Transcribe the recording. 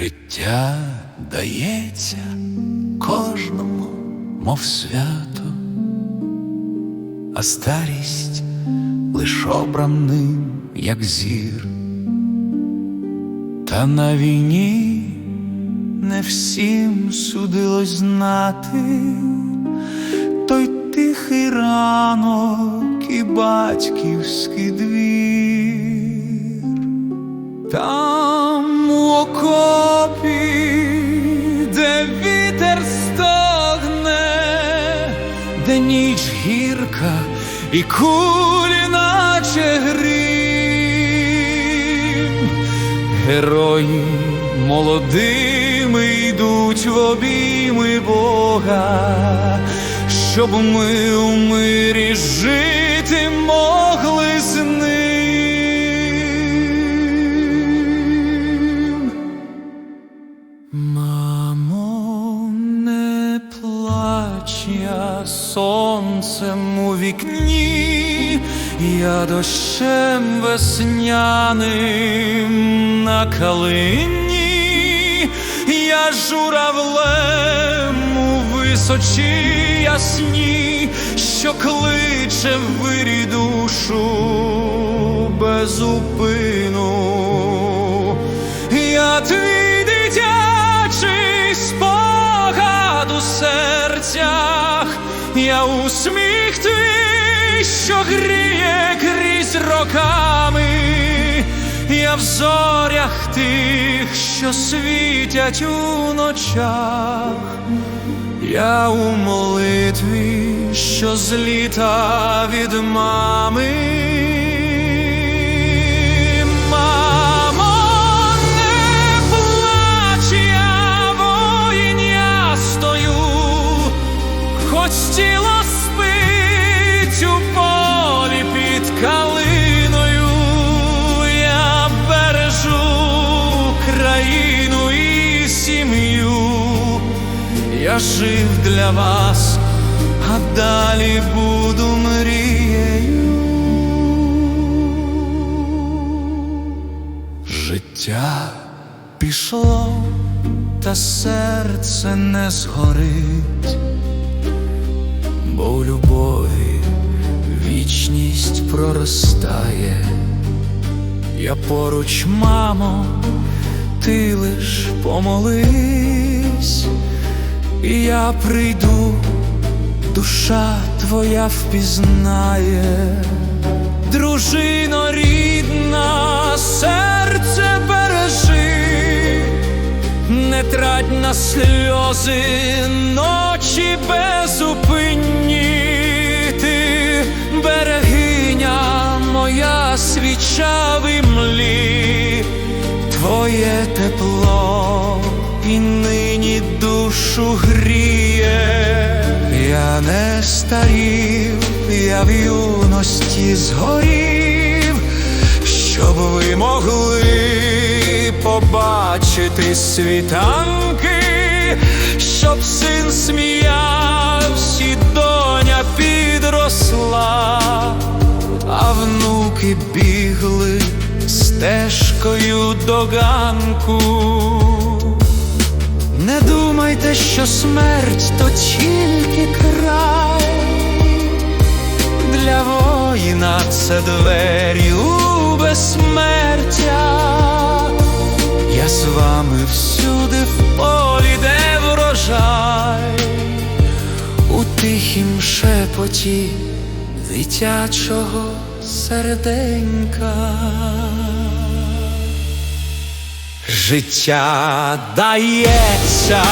Життя дається кожному, мов свято, а старість лиш обраним, як зір, та на війні не всім судилось знати. Той тихий ранок і батьківський двір. Там у око і кулі, наче грім. Герої молодими йдуть в обійми Бога, щоб ми у мирі жити могли з ним. Сонцем у вікні, я дощем весняним на калині, я журавлем у височі ясні, що кличе вирі душу без упину. Я твій я усміх твій, що гріє крізь роками, я в зорях тих, що світять у ночах, я у молитві, що зліта від мами. Жив для вас, а далі буду мрією. Життя пішло, та серце не згорить, бо у любові вічність проростає. Я поруч, мамо, ти лиш помолись, я прийду, душа твоя впізнає, дружино рідна, серце бережи, не трать на сльози ночі без безупинні, душу гріє, я не старів, я в юності згорів, щоб ви могли побачити світанки, щоб син сміявся, доня підросла, а внуки бігли стежкою до ганку. Не що смерть то тільки край, для воїна це двері у безсмертя. Я з вами всюди в полі, де врожай, у тихім шепоті дитячого серденька. Життя дається